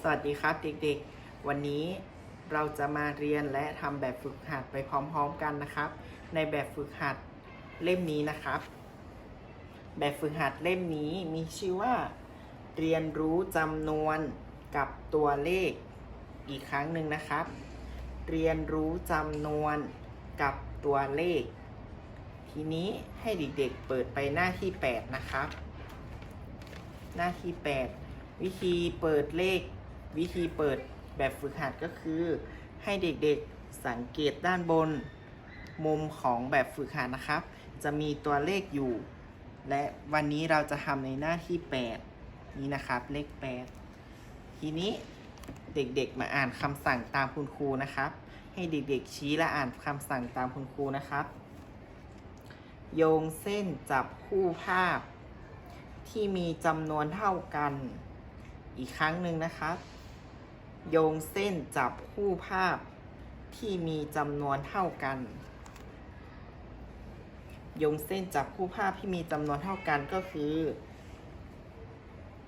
สวัสดีครับเด็กๆ วันนี้เราจะมาเรียนและทำแบบฝึกหัดไปพร้อมๆกันนะครับ ในแบบฝึกหัดเล่มนี้นะครับ แบบฝึกหัดเล่มนี้มีชื่อว่า เรียนรู้จำนวนกับตัวเลขอีกครั้งหนึ่งนะครับ เรียนรู้จำนวนกับตัวเลข ทีนี้ให้เด็กๆเปิดไปหน้าที่ 8 นะครับ หน้าที่ 8 วิธีเปิดเลข วิธีเปิดแบบฝึกหัดก็คือให้เด็กๆสังเกตด้านบน มุมของแบบฝึกหัดนะครับ จะมีตัวเลขอยู่ และวันนี้เราจะทำในหน้าที่ 8 นี้นะครับเลข 8 ทีนี้เด็กๆมาอ่านคำสั่งตามคุณครูนะครับ ให้เด็กๆชี้และอ่านคำสั่งตามคุณครูนะครับ โยงเส้นจับคู่ภาพ ที่มีจำนวนเท่ากัน อีกครั้งหนึ่งนะครับ โยงเส้นจับคู่ภาพที่มีจำนวนเท่ากัน โยงเส้นจับคู่ภาพที่มีจำนวนเท่ากันก็คือ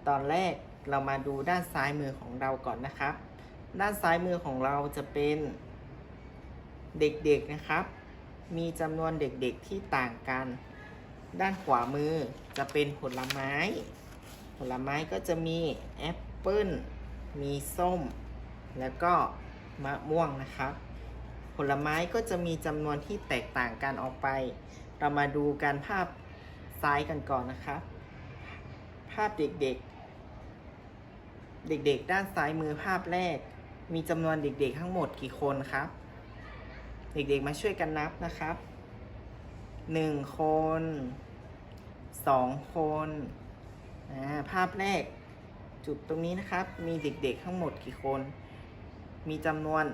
ตอนแรกเรามาดูด้านซ้ายมือของเราก่อนนะครับ ด้านซ้ายมือของเราจะเป็นเด็กๆนะครับ มีจำนวนเด็กๆที่ต่างกัน ด้านขวามือจะเป็นผลไม้ ผลไม้ก็จะมีแอปเปิ้ลมีส้ม แล้วก็มะม่วงนะครับ ผลไม้ก็จะมีจำนวนที่แตกต่างกันออกไป เรามาดูการภาพซ้ายกันก่อนนะครับ ภาพเด็กๆ เด็กๆ ด้านซ้ายมือภาพแรก มีจำนวนเด็กๆ ทั้งหมดกี่คนครับ เด็กๆมาช่วยกันนับนะครับหนึ่งคนสองคนภาพแรกจุดตรงนี้นะครับ มีเด็กๆทั้งหมดกี่คน มีจำนวน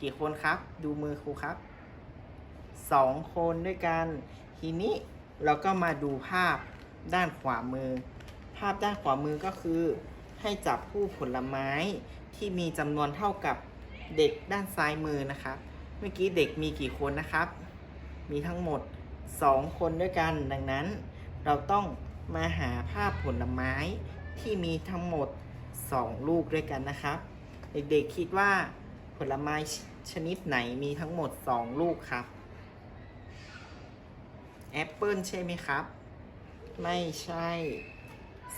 กี่คนครับ ดูมือครูครับสองคนด้วยกัน ทีนี้เราก็มาดูภาพด้านขวามือ ภาพด้านขวามือก็คือ ให้จับคู่ผลไม้ที่มีจำนวนเท่ากับเด็กด้านซ้ายมือนะครับ เมื่อกี้เด็กมีกี่คนนะครับ มีทั้งหมด 2 คนด้วยกัน ดังนั้น เราต้องมาหาภาพผลไม้ที่มีทั้งหมด 2 ลูกด้วยกันนะครับ เด็กๆคิดว่าผลไม้ชนิดไหนมีทั้งหมด2ลูกครับ แอปเปิลใช่ไหมครับ ไม่ใช่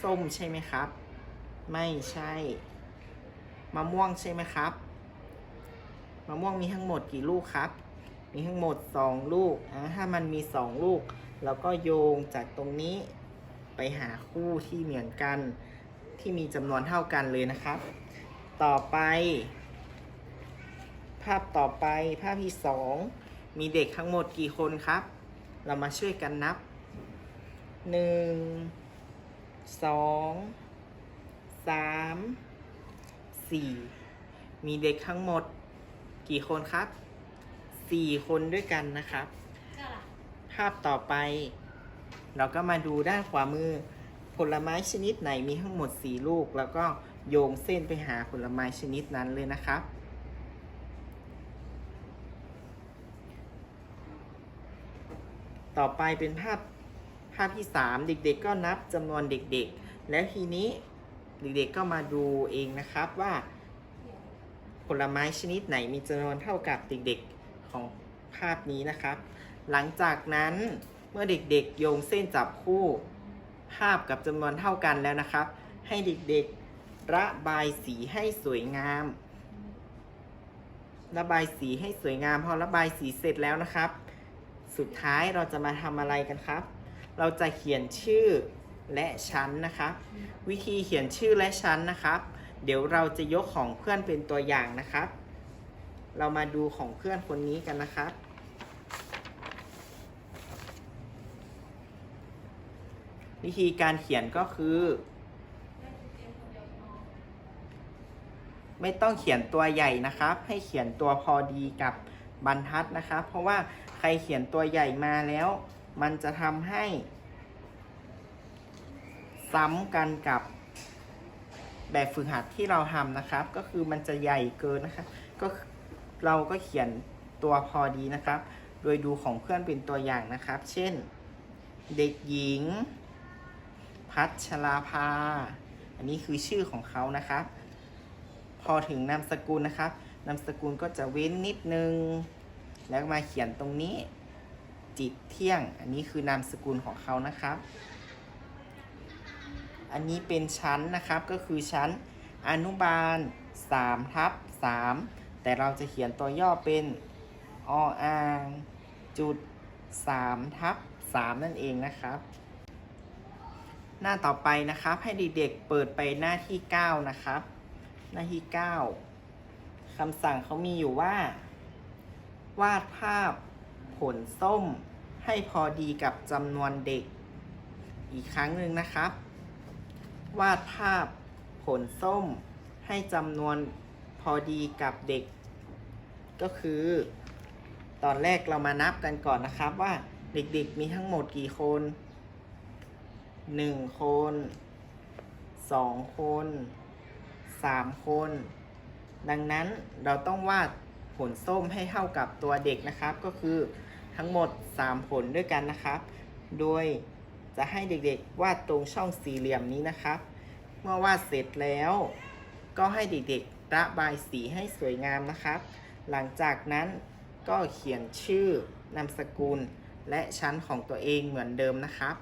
ส้มใช่ไหมครับ ไม่ใช่ มะม่วงใช่ไหมครับ มะม่วงมีทั้งหมดกี่ลูกครับ มีทั้งหมด2ลูกอ่าถ้ามันมี2ลูกเราก็โยงจากตรงนี้ไปหาคู่ที่เหมือนกันที่มีจำนวนเท่ากันเลยนะครับ ต่อไป ภาพต่อไปภาพที่2มีเด็กทั้งหมดกี่คนครับ เรามาช่วยกันนับ1 2 3 4มีเด็กทั้งหมดกี่คนครับสี่คนด้วยกันนะครับ ภาพต่อไป เราก็มาดูด้านขวามือ ผลไม้ชนิดไหนมีทั้งหมด4ลูกแล้วก็ โยงเส้นไปหาผลไม้ชนิดนั้นเลยนะครับ ต่อไปเป็นภาพภาพที่ 3 เด็กๆ ก็นับจำนวนเด็กๆ แล้วทีนี้เด็กๆ ก็มาดูเองนะครับว่าผลไม้ชนิดไหนมีจำนวนเท่ากับเด็กๆของภาพนี้นะครับ หลังจากนั้นเมื่อเด็กๆ โยงเส้นจับคู่ภาพกับจำนวนเท่ากันแล้วนะครับ ให้เด็กๆ ระบายสีให้สวยงาม ระบายสีให้สวยงาม พอระบายสีเสร็จแล้วนะครับ สุดท้ายเราจะมาทำอะไรกันครับ เราจะเขียนชื่อและชั้นนะครับ วิธีเขียนชื่อและชั้นนะครับ เดี๋ยวเราจะยกของเพื่อนเป็นตัวอย่างนะครับ เรามาดูของเพื่อนคนนี้กันนะครับวิธีการเขียนก็คือ ไม่ต้องเขียนตัวใหญ่นะครับ ให้เขียนตัวพอดีกับบรรทัดนะครับ เพราะว่าใครเขียนตัวใหญ่มาแล้ว มันจะทำให้ ซ้ำกันกับแบบฝึกหัดที่เราทำนะครับ ก็คือมันจะใหญ่เกินนะครับ ก็เราก็เขียนตัวพอดีนะครับ โดยดูของเพื่อนเป็นตัวอย่างนะครับ เช่น เด็กหญิง พัชราภา อันนี้คือชื่อของเขานะครับ พอถึงนามสกุลนะครับนามสกุลก็จะเว้นนิดนึง แล้วมาเขียนตรงนี้ จิตเที่ยง อันนี้คือนามสกุลของเขานะครับ อันนี้เป็นชั้นนะครับก็คือชั้นอนุบาล3ทับ3แต่เราจะเขียนตัวย่อเป็นออ่างจุด3ทับ3นั่นเองนะครับ หน้าต่อไปนะครับให้เด็กๆเปิดไปหน้าที่ 9 นะครับ หน้าที่9คำสั่งเขามีอยู่ว่า วาดภาพผลส้มให้พอดีกับจำนวนเด็ก อีกครั้งหนึ่งนะครับ วาดภาพผลส้มให้จำนวนพอดีกับเด็ก ก็คือ ตอนแรกเรามานับกันก่อนนะครับว่าเด็กๆมีทั้งหมดกี่คน 1 คน 2 คน 3 คน ดังนั้นเราต้องวาดผลส้มให้เท่ากับตัวเด็กนะครับ ก็คือทั้งหมด 3 ผลด้วยกันนะครับ โดยจะให้เด็กๆ วาดตรงช่องสี่เหลี่ยมนี้นะครับ เมื่อวาดเสร็จแล้ว ก็ให้เด็กๆ ระบายสีให้สวยงามนะครับ หลังจากนั้นก็เขียนชื่อนามสกุล และชั้นของตัวเองเหมือนเดิมนะครับ